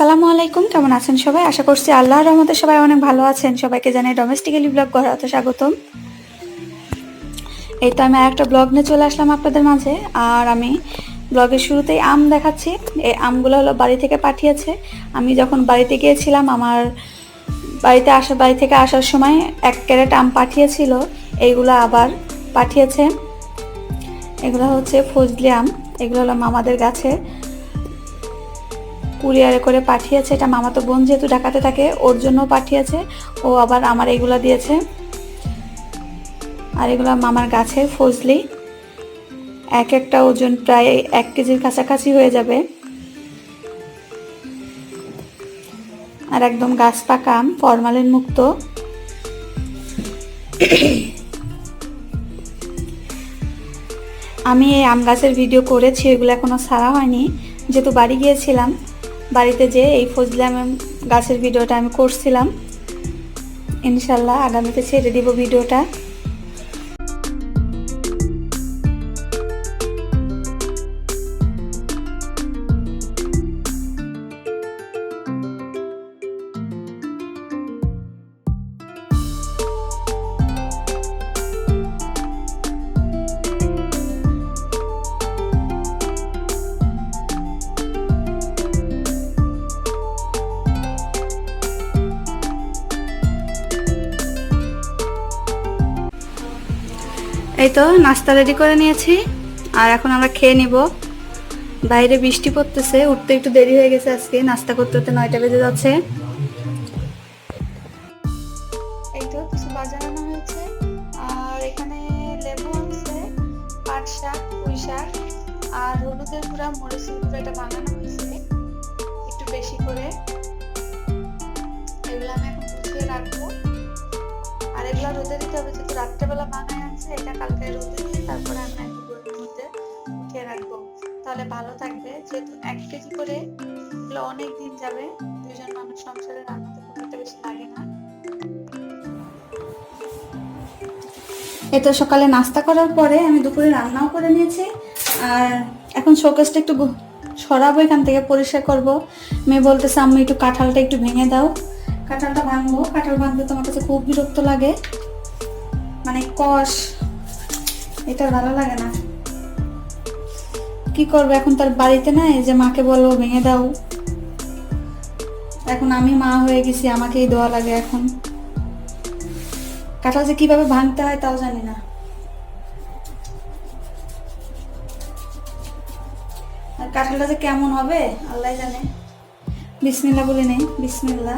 আসসালামু আলাইকুম, কেমন আছেন সবাই? আশা করছি আল্লাহর রহমতে সবাই অনেক ভালো আছেন। সবাইকে জানাই ডোমেস্টিক্যালি ব্লগ করাতে স্বাগতম। এই তো আমি একটা ব্লগ নিয়ে চলে আসলাম আপনাদের মাঝে। আর আমি ব্লগের শুরুতেই আম দেখাচ্ছি। এই আমগুলো হলো বাড়ি থেকে পাঠিয়েছে। আমি যখন বাড়িতে গিয়েছিলাম, আমার বাড়িতে আসা, বাড়ি থেকে আসার সময় এক ক্যারেট আম পাঠিয়েছিল। এইগুলো আবার পাঠিয়েছে। এগুলো হচ্ছে ফজলি আম। এগুলো হলো মামাদের গাছে। কুরিয়ারে করে পাঠিয়েছে। এটা মামাতো বোন যেহেতু ঢাকাতে থাকে, ওর জন্য পাঠিয়েছে। ও আবার আমার এগুলো দিয়েছে। আর এগুলো মামার গাছের ফজলি। এক একটা ওজন প্রায় এক কেজির কাছাকাছি হয়ে যাবে। আর একদম গাছ পাকা আম ফরমালিন মুক্ত। আমি এই আম গাছের ভিডিও করেছি, এগুলো এখনও সারা হয়নি। যেহেতু বাড়ি গিয়েছিলাম বাড়িতে যে এই ফজলি আম গাছের ভিডিওটা আমি করছিলাম। ইনশাল্লাহ আগামীতে ছেড়ে দিব ভিডিওটা। এই তো, নাস্তা রেডি করে নিয়েছি। আর এখন আমরা খেয়ে নিব। বাইরে বৃষ্টি পড়তেছে, উঠতে একটু দেরি হয়ে গেছে আজকে। নাস্তা করতে করতে নয়টা বেজে যাচ্ছে। এই তো, কিছু হয়েছে। আর এখানে পাট শাক। আর হলুদের গুঁড়া, মরিচের গুঁড়া এটা বানানো হয়েছে। ভালো থাকবে। যেহেতু এক কেজি করে এগুলো অনেক দিন যাবে দুজন মানুষ সংসারে রান্নাতে খুব একটা বেশি লাগে না। এই তো সকালে নাস্তা করার পরে আমি দুপুরে রান্নাও করে নিয়েছি। আর এখন শোকেসটা একটু সরাবো, এখান থেকে পরিষ্কার করব। মেয়ে বলতেছে আমি একটু কাঁঠালটা একটু ভেঙে দাও। কাঁঠালটা ভাঙবো। কাঁঠাল ভাঙতে তোমার কাছে খুব বিরক্ত লাগে। মানে কষ, এটা ভালো লাগে না। কি করবে? এখন তার বাড়িতে নাই? যে মাকে বলব ভেঙে দাও। এখন আমি মা হয়ে গেছি, আমাকেই দেওয়া লাগে এখন। কাঁঠাল যে কীভাবে ভাঙতে হয় তাও জানি না। আর কাঁঠালটা যে কেমন হবে আল্লাহ জানে। বিসমিল্লা বলে নেই বিসমিল্লা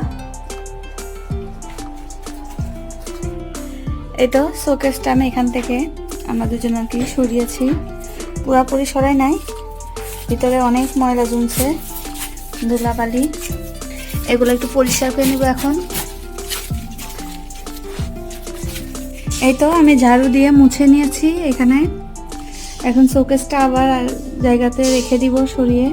এই তো শোকেসটা আমি এখান থেকে আমরা দুজন আর কি সরিয়েছি। পুরাপুরি সরাই নাই। ভিতরে অনেক ময়লা জমছে ধুলাবালি। এগুলো একটু পরিষ্কার করে নেব এখন। এই তো আমি ঝাড়ু দিয়ে মুছে নিয়েছি এখানে। এখন শোকেসটা আবার জায়গাতে রেখে দিব সরিয়ে।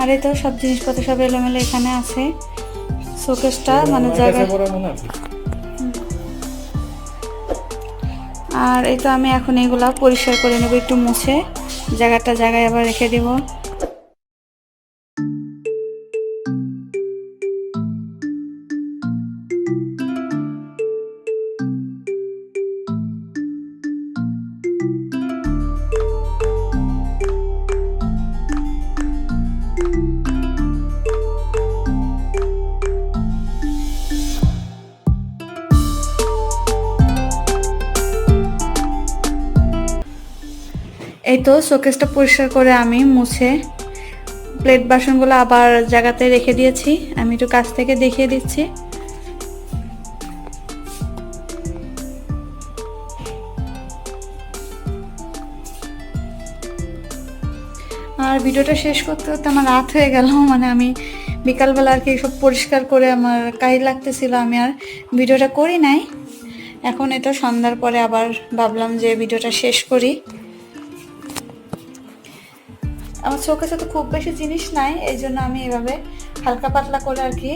আর এই তো সব জিনিসপত্র সব এলোমেলো এখানে আছে। শোকেসটা মানে জায়গায় আর এই তো আমি এখন এগুলা পরিষ্কার করে নেব, একটু মুছে। জায়গাটা জায়গায় আবার রেখে দেব। এই তো শোকেসটা পরিষ্কার করে আমি মুছে প্লেট বাসনগুলো আবার জায়গাতে রেখে দিয়েছি। আমি একটু কাছ থেকে দেখিয়ে দিচ্ছি। আর ভিডিওটা শেষ করতে করতে আমার রাত হয়ে গেল। মানে আমি বিকালবেলা আর কি সব পরিষ্কার করে আমার কাজ লাগতেছিল। আমি আর ভিডিওটা করি নাই। এখন এটা সন্ধ্যার পরে আবার ভাবলাম যে ভিডিওটা শেষ করি। আমার চোখে তো খুব বেশি জিনিস নাই, এই জন্য আমি এভাবে হালকা পাতলা করে আর কি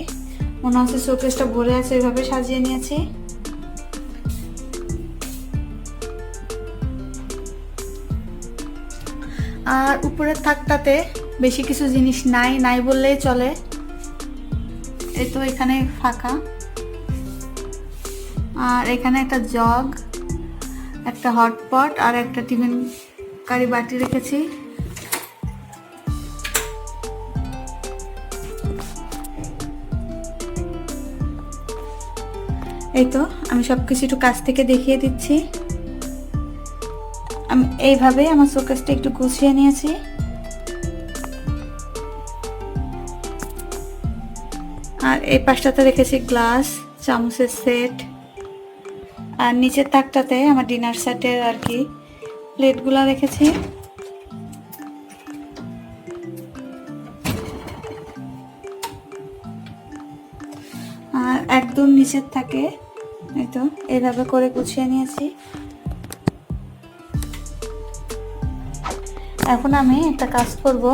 মনে হচ্ছে শোকেসটা ভরে আছে, এভাবে সাজিয়ে নিয়েছি। আর উপরের থাকটাতে বেশি কিছু জিনিস নাই নাই বললেই চলে। এ তো এখানে ফাঁকা। আর এখানে একটা জগ, একটা হটপট আর একটা টিফিন কারি বাটি রেখেছি। এই তো, আমি সব কিছু একটু কাছ থেকে দেখিয়ে দিচ্ছি। আমি এইভাবে আমার শোকেসটা একটু গুছিয়ে নিয়েছি। আর এই পাশটাতে রেখেছি গ্লাস, চামচের সেট। আর নিচের তাকটাতে আমার ডিনার সেটের আর কি প্লেটগুলো রেখেছি। আর একদম নিচের থাকে এই তো এইভাবে করে গুছিয়ে নিয়েছি। এখন আমি একটা কাজ করব।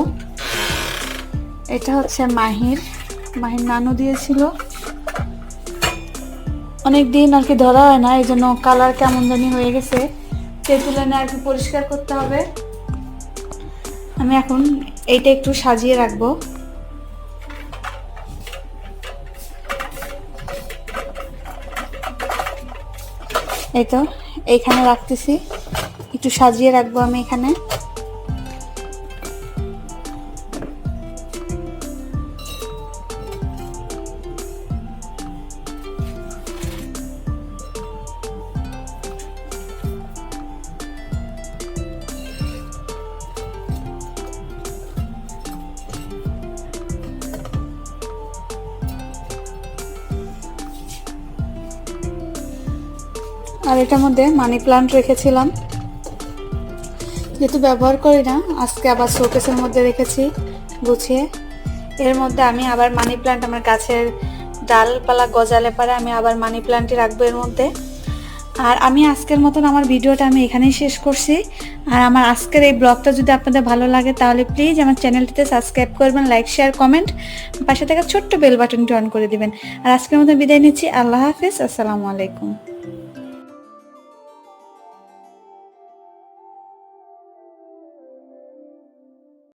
এটা হচ্ছে মাহির। মাহির নানু দিয়েছিল। অনেক দিন আর কি ধরা হয় না, এই জন্য কালার কেমন জানি হয়ে গেছে। তেঁতুল এনে আর কি পরিষ্কার করতে হবে। আমি এখন এইটা একটু সাজিয়ে রাখব। এই তো এইখানে রাখতেছি। একটু সাজিয়ে রাখব আমি এখানে। আর এটার মধ্যে মানি প্লান্ট রেখেছিলাম। যেহেতু ব্যবহার করি না, আজকে আবার শোকেসের মধ্যে রেখেছি গুছিয়ে। এর মধ্যে আমি আবার মানি প্লান্ট আমার গাছের ডালপালা গজালে পারে আমি আবার মানি প্লান্টই রাখব এর মধ্যে। আর আমি আজকের মতন আমার ভিডিওটা আমি এখানেই শেষ করছি। আর আমার আজকের এই ব্লগটা যদি আপনাদের ভালো লাগে, তাহলে প্লিজ আমার চ্যানেলটিতে সাবস্ক্রাইব করবেন লাইক শেয়ার কমেন্ট পাশে থাকা ছোট্ট বেল বাটনটি অন করে দিবেন। আর আজকের মতো বিদায় নিচ্ছি। আল্লাহ হাফিজ। আসসালামু আলাইকুম।